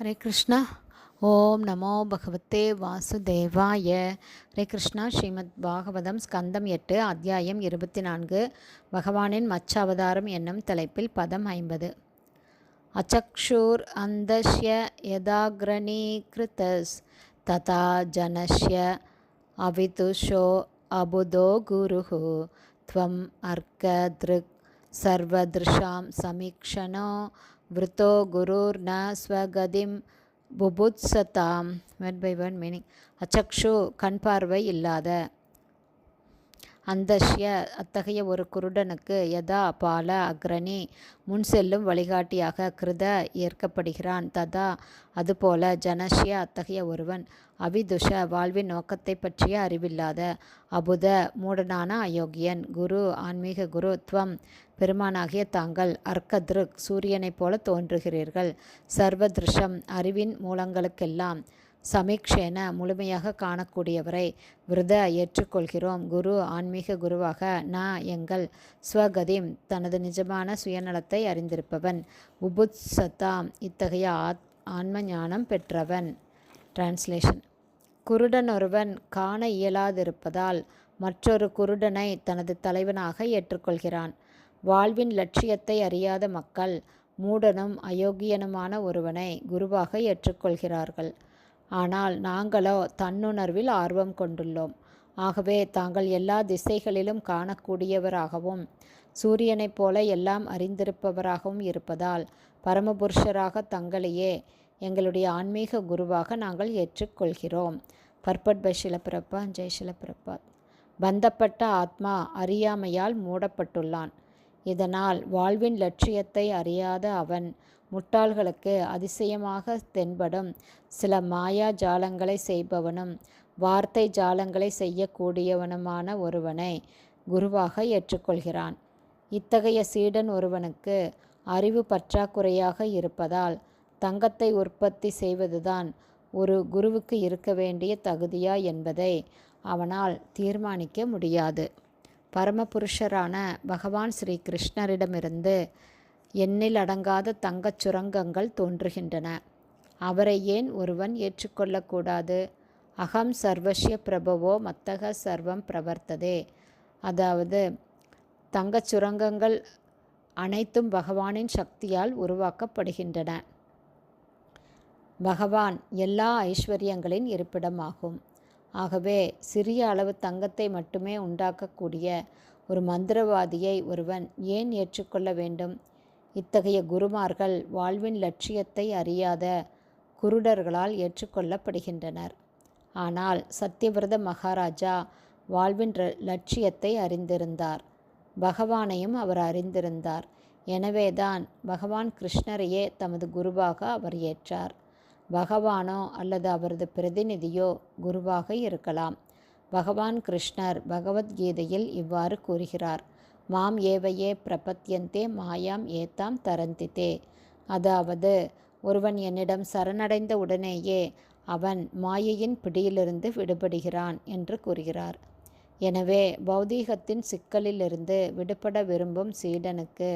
ஹரே கிருஷ்ணா. ஓம் நமோ பகவத்தே வாசுதேவாய. ஹரே கிருஷ்ணா ஸ்ரீமத் பாகவதம் ஸ்கந்தம் எட்டு அத்தியாயம் இருபத்தி நான்கு பகவானின் மச்சவதாரம் என்னும் தலைப்பில் பதம் ஐம்பது. அச்சக்ஷூர் அந்தஷ்ய யதாகிரணீகிருதஸ் ததா ஜனஷ்ய அவிதுஷோ அபுதோ குருஹு துவம் அர்க்க திருக் சர்வதிருஷாம் சமீக்ஷனோ விருத்தோ குருர் ந ஸ்வகதிம் புபுத்சதாம் வென் பை ஒன் மீனிங் அச்சக்ஷு கண் பார்வை இல்லாத அந்தஷ்ய அத்தகைய ஒரு குருடனுக்கு யதா பால அக்ரணி முன் செல்லும் வழிகாட்டியாக கிருத ஏற்கப்படுகிறான். ததா அதுபோல ஜனஷ்ய அத்தகைய ஒருவன் அவிதுஷ வாழ்வின் நோக்கத்தை பற்றிய அறிவில்லாத அபுத மூடனான அயோக்கியன் குரு ஆன்மீக குரு துவம் பெருமானாகிய தாங்கள் அர்க்கத்ருக் சூரியனைப் போல தோன்றுகிறீர்கள். சர்வதிருஷம் அறிவின் மூலங்களுக்கெல்லாம் சமீக்ஷேன முழுமையாக காணக்கூடியவரை விரத ஏற்றுக்கொள்கிறோம். குரு ஆன்மீக குருவாக நா எங்கள் ஸ்வகதிம். தனது நிஜமான சுயநலத்தை அறிந்திருப்பவன். உபுத்சதாம் இத்தகைய ஆத் ஆன்ம ஞானம் பெற்றவன். டிரான்ஸ்லேஷன் குருடன் ஒருவன் காண இயலாதிருப்பதால் மற்றொரு குருடனை தனது தலைவனாக ஏற்றுக்கொள்கிறான். வாழ்வின் லட்சியத்தை அறியாத மக்கள் மூடனும் அயோக்கியனுமான ஒருவனை குருவாக ஏற்றுக்கொள்கிறார்கள். ஆனால் நாங்களோ தன்னுணர்வில் ஆர்வம் கொண்டுள்ளோம். ஆகவே தாங்கள் எல்லா திசைகளிலும் காணக்கூடியவராகவும் சூரியனைப் போல எல்லாம் அறிந்திருப்பவராகவும் இருப்பதால் பரமபுருஷராக தங்களையே எங்களுடைய ஆன்மீக குருவாக நாங்கள் ஏற்றுக்கொள்கிறோம். பர்பட் பை சிலப்பிரப்பா ஜெய் பந்தப்பட்ட ஆத்மா அறியாமையால் மூடப்பட்டுள்ளான். இதனால் வாழ்வின் லட்சியத்தை அறியாத அவன் முட்டாள்களுக்கு அதிசயமாக தென்படும். சில மாயா ஜாலங்களை செய்பவனும் வார்த்தை ஜாலங்களை செய்யக்கூடியவனுமான ஒருவனை குருவாக ஏற்றுக்கொள்கிறான். இத்தகைய சீடன் ஒருவனுக்கு அறிவு பற்றாக்குறையாக இருப்பதால் தங்கத்தை உற்பத்தி செய்வதுதான் ஒரு குருவுக்கு இருக்க வேண்டிய தகுதியா என்பதை அவனால் தீர்மானிக்க முடியாது. பரமபுருஷரான பகவான் ஸ்ரீ கிருஷ்ணரிடமிருந்து எண்ணில் அடங்காத தங்கச் சுரங்கங்கள் தோன்றுகின்றன. அவரை ஏன் ஒருவன் ஏற்றுக்கொள்ளக்கூடாது அகம் சர்வஸ்ய பிரபவோ மத்தக சர்வம் பிரவர்த்ததே. அதாவது தங்கச் சுரங்கங்கள் அனைத்தும் பகவானின் சக்தியால் உருவாக்கப்படுகின்றன. பகவான் எல்லா ஐஸ்வர்யங்களின் இருப்பிடமாகும். ஆகவே சிறிய அளவு தங்கத்தை மட்டுமே உண்டாக்கக்கூடிய ஒரு மந்திரவாதியை ஒருவன் ஏன் ஏற்றுக்கொள்ள வேண்டும்? இத்தகைய குருமார்கள் வாழ்வின் லட்சியத்தை அறியாத குருடர்களால் ஏற்றுக்கொள்ளப்படுகின்றனர். ஆனால் சத்யவிரத மகாராஜா வாழ்வின் லட்சியத்தை அறிந்திருந்தார். பகவானையும் அவர் அறிந்திருந்தார். எனவேதான் பகவான் கிருஷ்ணரையே தமது குருவாக அவர் ஏற்றார். பகவானோ அல்லது அவரது பிரதிநிதியோ குருவாக இருக்கலாம். பகவான் கிருஷ்ணர் பகவத்கீதையில் இவ்வாறு கூறுகிறார். மாம் ஏவையே பிரபத்யந்தே மாயாம் ஏத்தாம் தரந்தித்தே. அதாவது ஒருவன் என்னிடம் சரணடைந்த உடனேயே அவன் மாயையின் பிடியிலிருந்து விடுபடுகிறான் என்று கூறுகிறார். எனவே பௌதீகத்தின் சிக்கலிலிருந்து விடுபட விரும்பும் சீடனுக்கு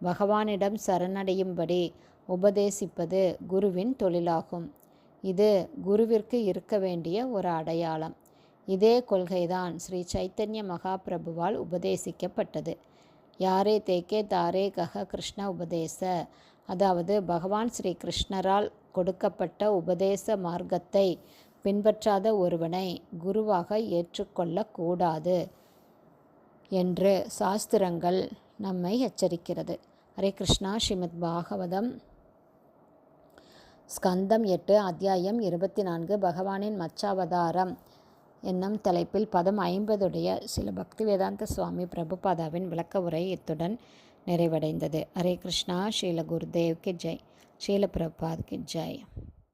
பகவானிடம் சரணடையும்படி உபதேசிப்பது குருவின் தொழிலாகும். இது குருவிற்கு இருக்க வேண்டிய ஒரு அடையாளம். இதே கொள்கைதான் ஸ்ரீ சைத்தன்ய மகாபிரபுவால் உபதேசிக்கப்பட்டது. யாரே தேக்கே தாரே கக கிருஷ்ண உபதேச. அதாவது பகவான் ஸ்ரீ கிருஷ்ணரால் கொடுக்கப்பட்ட உபதேச மார்க்கத்தை பின்பற்றாத ஒருவனை குருவாக ஏற்றுக்கொள்ளக்கூடாது என்று சாஸ்திரங்கள் நம்மை எச்சரிக்கிறது. ஹரே கிருஷ்ணா ஸ்ரீமத் பாகவதம் ஸ்கந்தம் எட்டு அத்தியாயம் இருபத்தி நான்கு பகவானின் மச்சாவதாரம். என்னும் தலைப்பில் பதம் ஐம்பதுடைய சில பக்தி வேதாந்த சுவாமி பிரபுபாதாவின் விளக்க உரை இத்துடன் நிறைவடைந்தது. ஹரே கிருஷ்ணா ஸ்ரீல குருதேவ்க்கு ஜெய். ஸ்ரீல பிரபாத் ஜெய்.